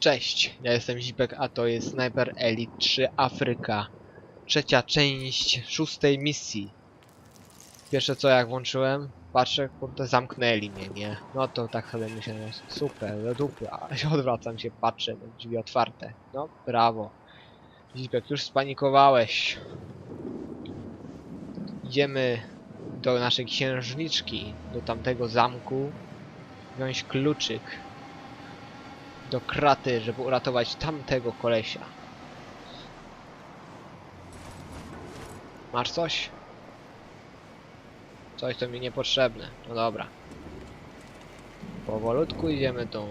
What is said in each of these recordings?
Cześć, ja jestem Zipek, a to jest Sniper Elite 3 Afryka. Trzecia część szóstej misji. Pierwsze co jak włączyłem, patrzę, kurde, zamknęli mnie, nie? No to tak sobie myślę, no super, do dupy, a odwracam się, patrzę, no, drzwi otwarte. No, brawo. Zipek, już spanikowałeś. Idziemy do naszej księżniczki, do tamtego zamku, wziąć kluczyk do kraty, żeby uratować tamtego kolesia. Masz coś? Coś to mi niepotrzebne. No dobra. Powolutku idziemy tu.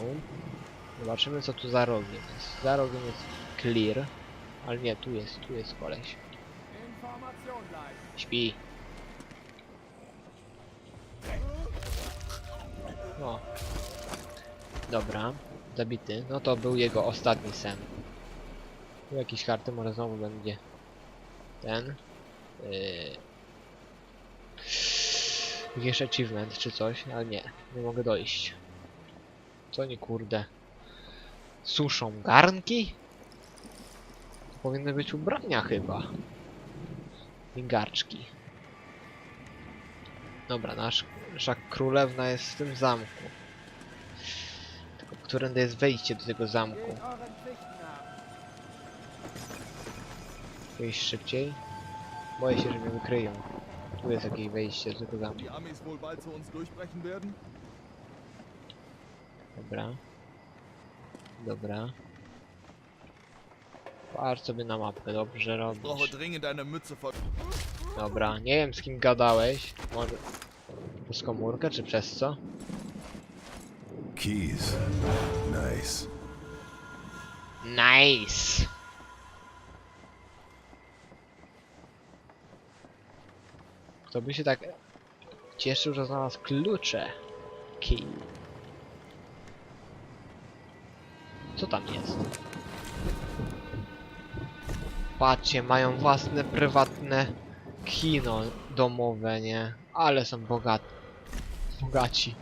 Zobaczymy co tu za rogiem jest. Za rogiem jest clear. Ale nie, tu jest, tu jest koleś. Śpi. No. Dobra. Zabity. No to był jego ostatni sen. Tu jakieś karty, może znowu będzie ten. Yy... Jakiś achievement czy coś, ale nie. Nie mogę dojść. Co nie kurde. Suszą garnki? To powinny być ubrania chyba. I garczki. Dobra, nasz, nasza królewna jest w tym zamku. Tylko którędy jest wejście do tego zamku? Jakieś szybciej? Boję się, że mnie wykryją. Tu jest jakieś wejście do tego zamku. Die Amis wohl bald zu uns durchbrechen werden? Dobra. Dobra. Patrz sobie na mapkę, dobrze robisz. Dobra, nie wiem z kim gadałeś. Może przez komórkę, czy przez co? Keys. Nice. Nice! Kto by się tak cieszył, że znalazł klucze? Key. Co tam jest? Patrzcie, mają własne prywatne kino domowe, nie? Ale są bogat... bogaci.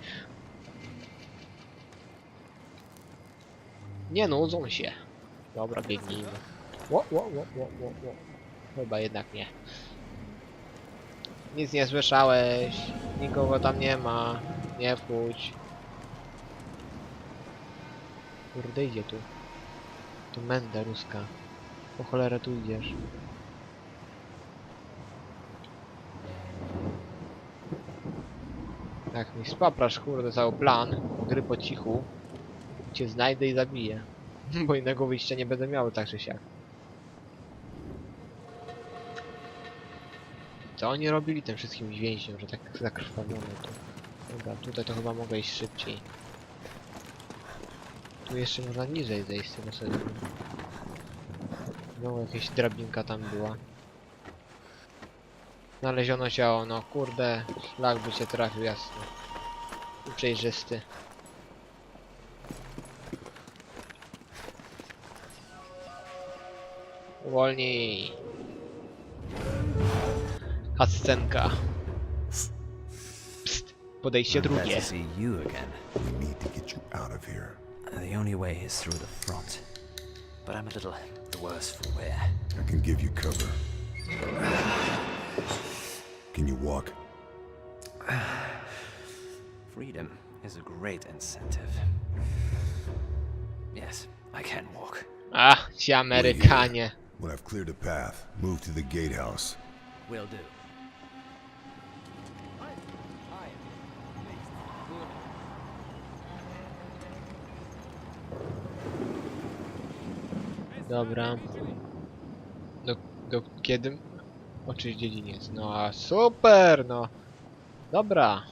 Nie nudzą się. Dobra, biegnijmy. Ło, ło, ło, ło, ło, ło. Chyba jednak nie. Nic nie słyszałeś. Nikogo tam nie ma. Nie pójdź. Kurde, idzie tu. Tu menda ruska. Po cholerę tu idziesz. Tak mi spaprasz, kurde, cały plan gry po cichu. Cię znajdę i zabiję. Bo innego wyjścia nie będę miał tak czy siak. Co oni robili tym wszystkim więźniom, że tak zakrwawiono tu? Dobra, tutaj to chyba mogę iść szybciej. Tu jeszcze można niżej zejść tego sobie. No jakaś drabinka tam była. Znaleziono ciało, no kurde, szlak by się trafił jasno. I przejrzysty. Uwolnij. Hascenka. Psst. Podejście Glad drugie. to see you again. We need to get you out of here. Uh, the only way is through the front. But I'm a little the worse for wear. I can give you cover. Can you walk? Freedom is a great incentive. Yes, I can walk. Ach, ci Amerykanie. When I've cleared a path, move to the gatehouse. Will do. Dobra. Do, do kiedy? Oczywiście dziedziniec. No a super, no. Dobra.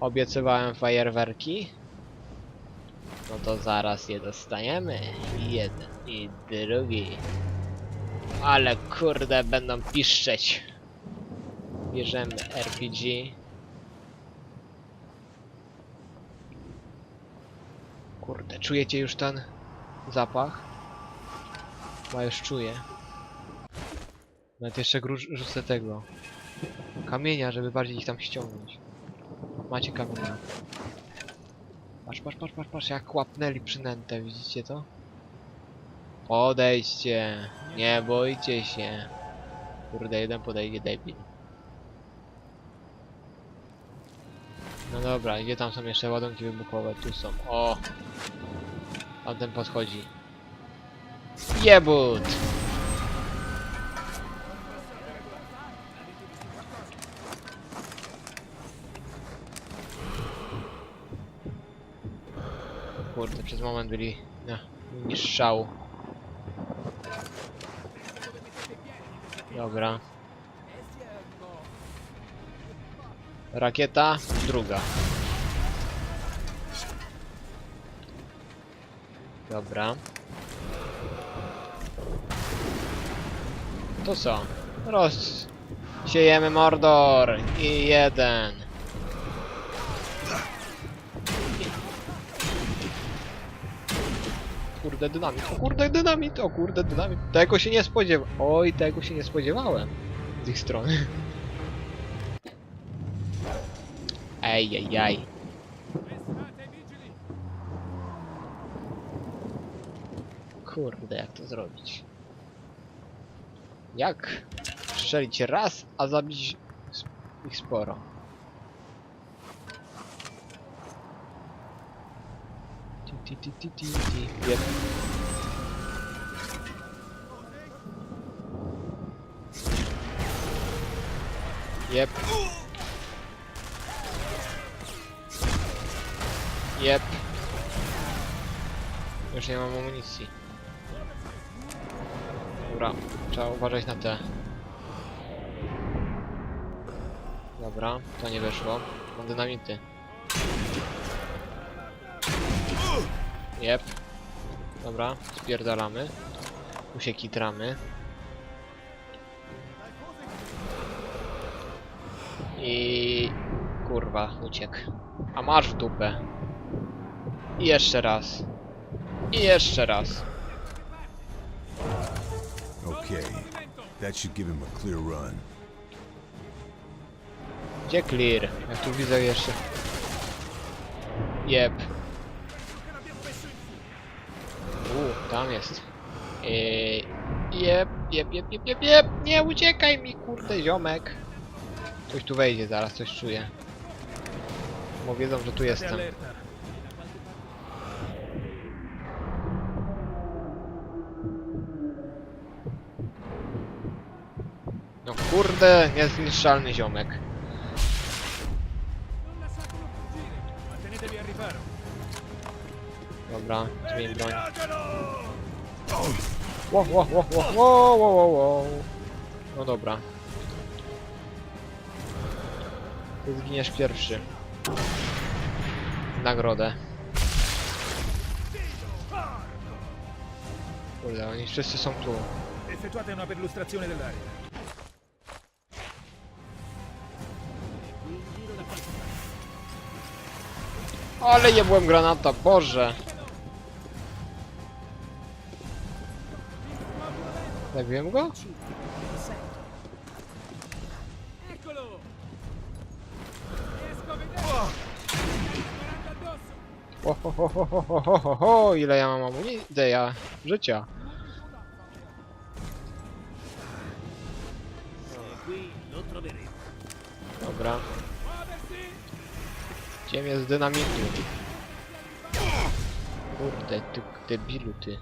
Obiecywałem fajerwerki. No to zaraz je dostaniemy. Jeden, i drugi. Ale kurde, będą piszczeć. Bierzemy RPG. Kurde, czujecie już ten zapach? Chyba już czuję. Nawet jeszcze rzucę tego. Kamienia, żeby bardziej ich tam ściągnąć. Macie kamienia. Patrz, patrz, patrz, patrz, patrz, jak łapnęli przynętę, widzicie to? Podejdźcie, nie bójcie się. Kurde, jeden podejdzie debil. No dobra, gdzie tam są jeszcze ładunki wybuchowe? Tu są. O! Tamten podchodzi. Jebut! Kurde, przez moment byli na linii strzału. Dobra. Rakieta, druga. Dobra. To co? Roz... Siejemy Mordor i jeden. Kurde dynamit, o kurde dynamit, o kurde dynamit. Tego się nie spodziewa... Oj, tego się nie spodziewałem. Z ich strony. Ej, ej, ej. Kurde, jak to zrobić? Jak strzelić raz, a zabić ich sporo? Ti, ti, ti, ti, ti. Jep. Jep. Już nie mam amunicji. Dobra, trzeba uważać na te. Dobra, to nie weszło. Mam dynamity. Jep. Dobra, spierdalamy. Tu się kitramy. I... Kurwa, uciekł. A masz w dupę. I jeszcze raz. I jeszcze raz. Okay. That should give him a clear run. Gdzie clear? Ja tu widzę jeszcze. Jep. U, tam jest. Eee, jep, jep, jep, jep, jep, jep. Nie uciekaj mi, kurde, ziomek. Coś tu wejdzie zaraz, coś czuję. Bo wiedzą, że tu jestem. No kurde, niezniszczalny ziomek. Dobra, zmień broń. Ło, ło, ło, ło, ło, ło, ło, ło. No dobra. Ty zginiesz pierwszy. Nagrodę. Kurde, oni wszyscy są tu. Effettuate una perlustrazione. Ale nie byłem granata, Boże! Zabiłem go? Ho, ho, ho, ho, ho, ho, ho, ho, ile ja mam amunicji, ja życia. Jest dynamitu? Kurde, ty debilu ty.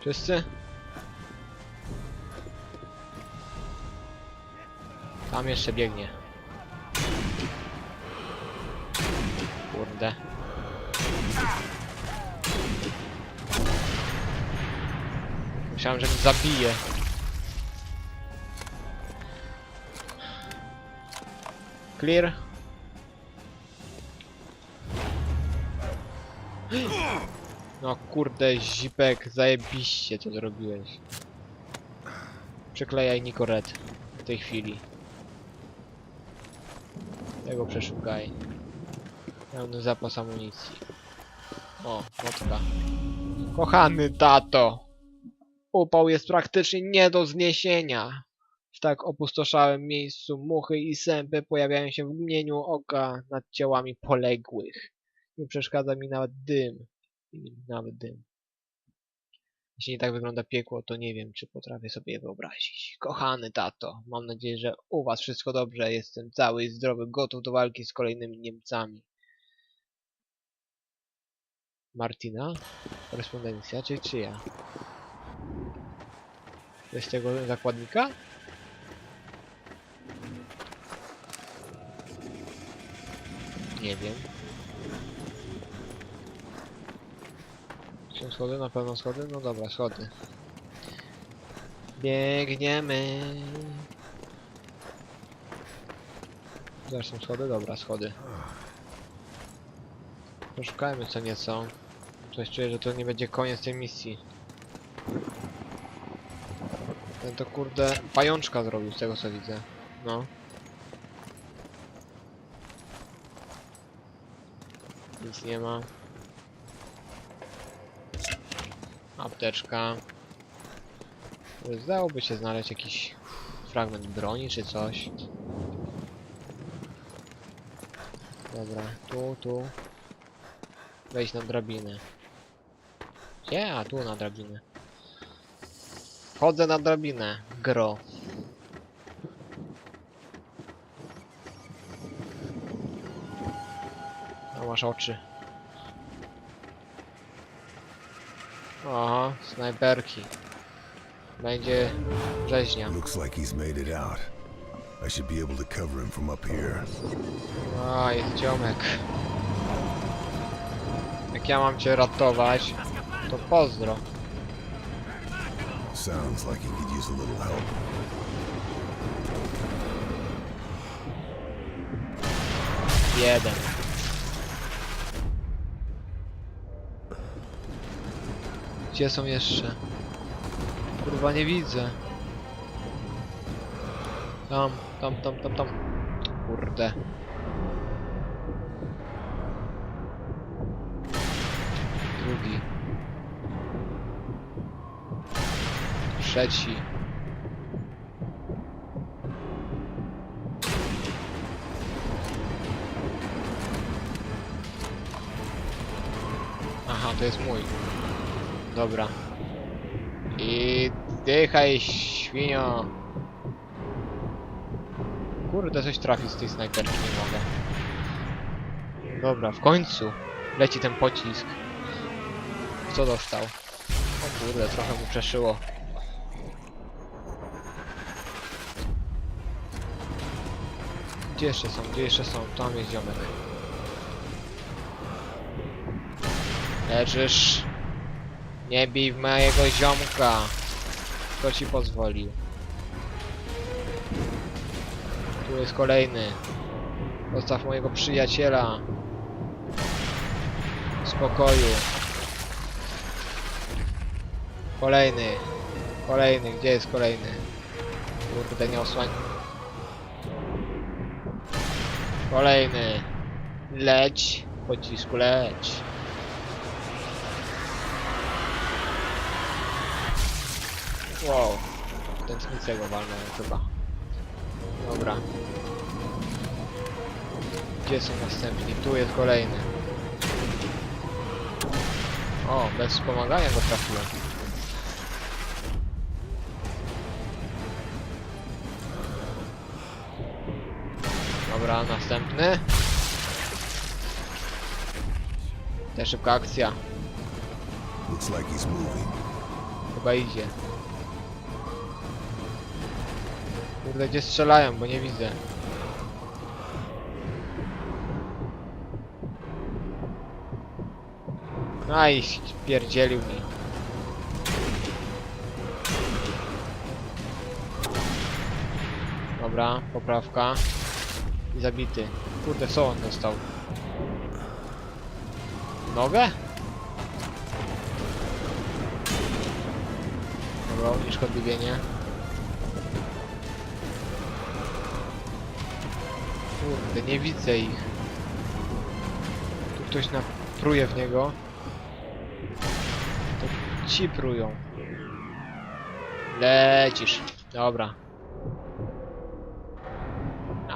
Wszyscy? Tam jeszcze biegnie. Kurde. Myślałem, że mnie zabije. Clear. No kurde, zipek, zajebiście to zrobiłeś. Przyklejaj Nikoret w tej chwili. Tego przeszukaj. Pełny zapas amunicji. O, notka. Kochany tato! Upał jest praktycznie nie do zniesienia. W tak opustoszałym miejscu muchy i sępy pojawiają się w mgnieniu oka nad ciałami poległych. Nie przeszkadza mi nawet dym. Nawet dym. Jeśli nie tak wygląda piekło, to nie wiem, czy potrafię sobie je wyobrazić. Kochany tato, mam nadzieję, że u was wszystko dobrze. Jestem cały i zdrowy, gotów do walki z kolejnymi Niemcami. Martina? Korespondencja, czy czyja? To jest tego zakładnika? Nie wiem. Są schody? Na pewno schody? No dobra, schody. Biegniemy. Są schody? Dobra, schody. Poszukajmy co nieco. Coś czuję, że to nie będzie koniec tej misji. Ten to kurde pajączka zrobił z tego co widzę. No. Nic nie ma. Apteczka. Zdałoby się znaleźć jakiś fragment broni czy coś. Dobra, tu, tu. Wejść na drabinę. Gdzie? A, tu na drabinę. Chodzę na drabinę. Gro. A masz oczy. Aha, snajperki. Będzie rzeźnia. Looks like he's made it out. I should be able to cover him from up here. A, jest ziomek. Jak ja mam cię ratować, to pozdro. Sounds like he could use a little help. Gdzie są jeszcze? Kurwa nie widzę. Tam, tam, tam, tam, tam. Kurde. Trzeci. Aha, to jest mój. Dobra. I dychaj, świnio. Kurde, coś trafić z tej snajperki nie mogę. Dobra, w końcu leci ten pocisk. Co dostał? O kurde, trochę mu przeszyło. Gdzie jeszcze są? Gdzie jeszcze są? Tam jest ziomek. Leżysz. Nie bij mojego ziomka. Kto ci pozwolił? Tu jest kolejny. Zostaw mojego przyjaciela. W spokoju. Kolejny. Kolejny. Gdzie jest kolejny? Kurde, nie osłań. Kolejny. Leć. Pocisku leć. Wow. Tętnicę go walnąłem chyba. Dobra. Gdzie są następni? Tu jest kolejny. O, bez wspomagania go trafiłem. Dobra, następny. Też szybka akcja. Looks like he's moving. Chyba idzie. Kurde, gdzie strzelają, bo nie widzę. Aj, pierdzielił mi. Dobra, poprawka i zabity. Kurde, co on dostał? Nogę? Dobra, uniszko odbiegenie. Kurde, nie widzę ich. Tu ktoś napruje w niego. To ci prują. Lecisz. Dobra.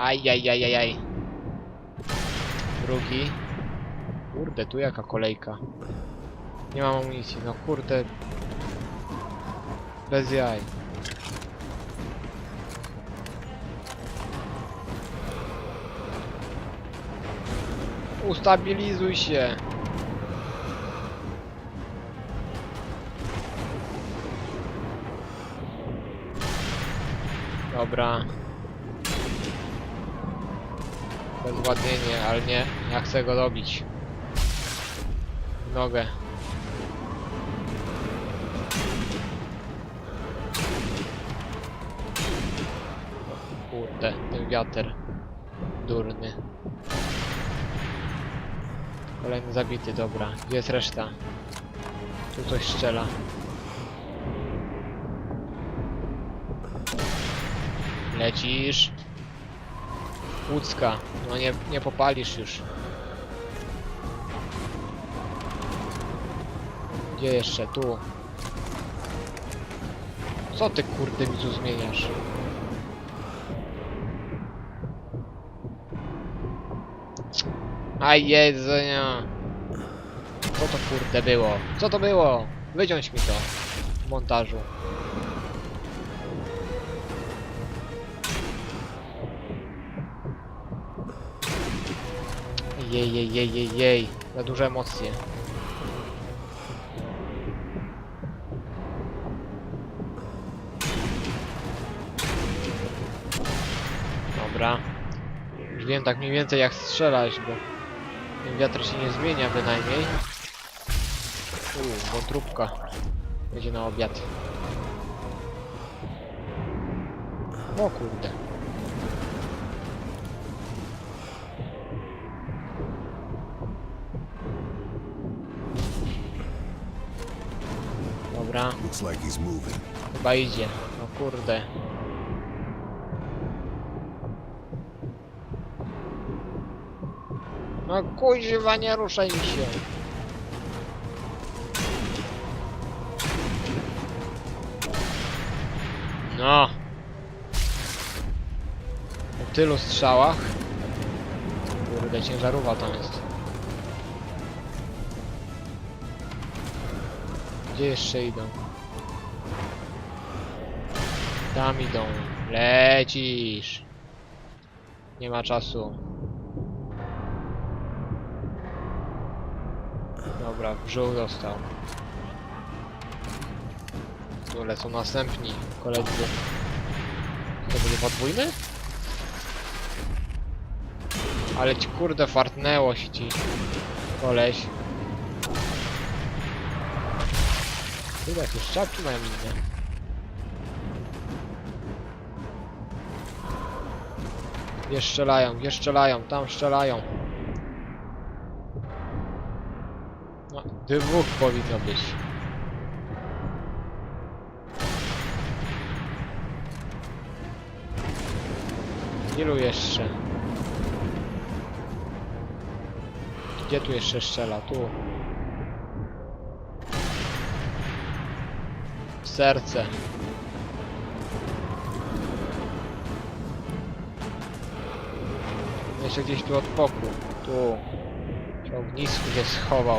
Ajajajajaj. Drugi. Kurde, tu jaka kolejka. Nie mam amunicji, no kurde. Bez jaj. Ustabilizuj się. Dobra. Bezładnienie, ale nie, ja chcę go dobić. W nogę. Kurde, ten wiatr. Durny. Kolejny zabity, dobra. Gdzie jest reszta? Tu coś strzela. Lecisz. Łódzka. No nie, nie popalisz już. Gdzie jeszcze? Tu. Co ty kurde tu zmieniasz? A jedzenia. Co to kurde było? Co to było? Wyciąć mi to w montażu. Jej, jej, jej, jej, jej. Za duże emocje. Dobra. Już wiem tak mniej więcej jak strzelać, bo ten wiatr się nie zmienia bynajmniej. Uuu, wątróbka. Będzie na obiad. O kurde. Looks like he's moving. chyba idzie. No kurde. No kuźwa, nie ruszaj mi się. No. Tylu strzałach. Kurde, ciężarówka tam jest. Gdzie jeszcze idą? Tam idą. Lecisz. Nie ma czasu. Dobra, brzuch dostał. Tu lecą następni koledzy. To będzie podwójny? Ale ci kurde fartnęło się ci. Koleś. Chyba jakieś czapki mają inne. Gdzie strzelają, gdzie strzelają, tam strzelają. No, dwóch powinno być. Ilu jeszcze? Gdzie tu jeszcze strzela? Tu. W serce. Jeszcze gdzieś tu od boku. Tu. W ognisku się schował.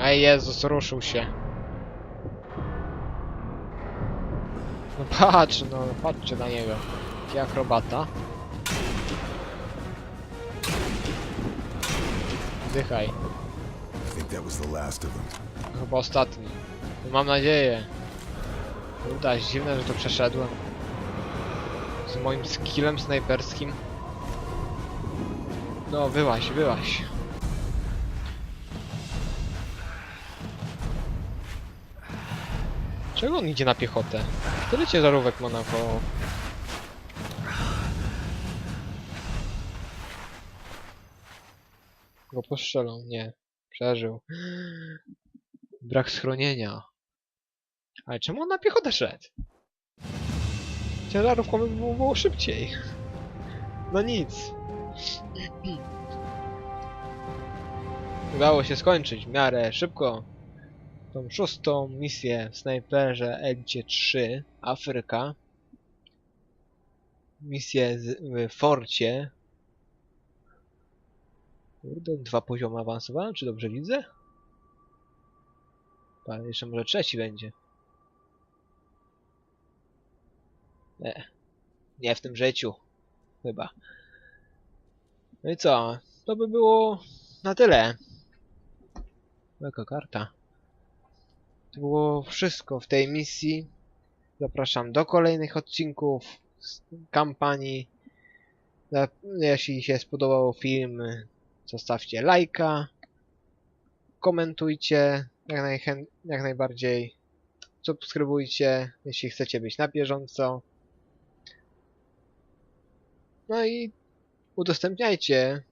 Ej Jezus, ruszył się. No patrz, no patrzcie na niego. Jaki akrobata. Them. Chyba ostatni. No mam nadzieję. Uda, dziwne, że to przeszedłem. Moim skillem snajperskim. No, wyłaś, wyłaś. Czego on idzie na piechotę? Tyle ciężarówek ma naokoło. Go postrzelą, nie. Przeżył. Brak schronienia. Ale czemu on na piechotę szedł? Ciężarówką by było, było szybciej. No nic. Udało się skończyć w miarę szybko tą szóstą misję w snajperze Elcie 3 Afryka. Misję w forcie. Kurde, dwa poziomy awansowałem, czy dobrze widzę? Pa, jeszcze może trzeci będzie. Nie. Nie w tym życiu. Chyba. No i co? To by było na tyle. Jaka karta. To było wszystko w tej misji. Zapraszam do kolejnych odcinków z kampanii. Jeśli się spodobał film, zostawcie lajka. Komentujcie jak, jak najbardziej. Subskrybujcie, jeśli chcecie być na bieżąco. No i udostępniajcie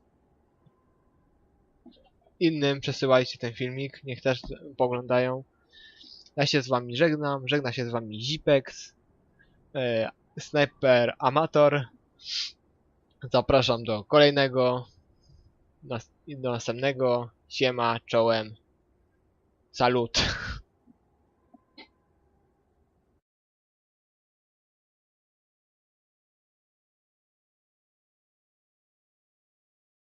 innym, przesyłajcie ten filmik, niech też poglądają. Ja się z wami żegnam, żegna się z wami Zipex, e, Sniper Amator. Zapraszam do kolejnego, do następnego. Siema, czołem, salut.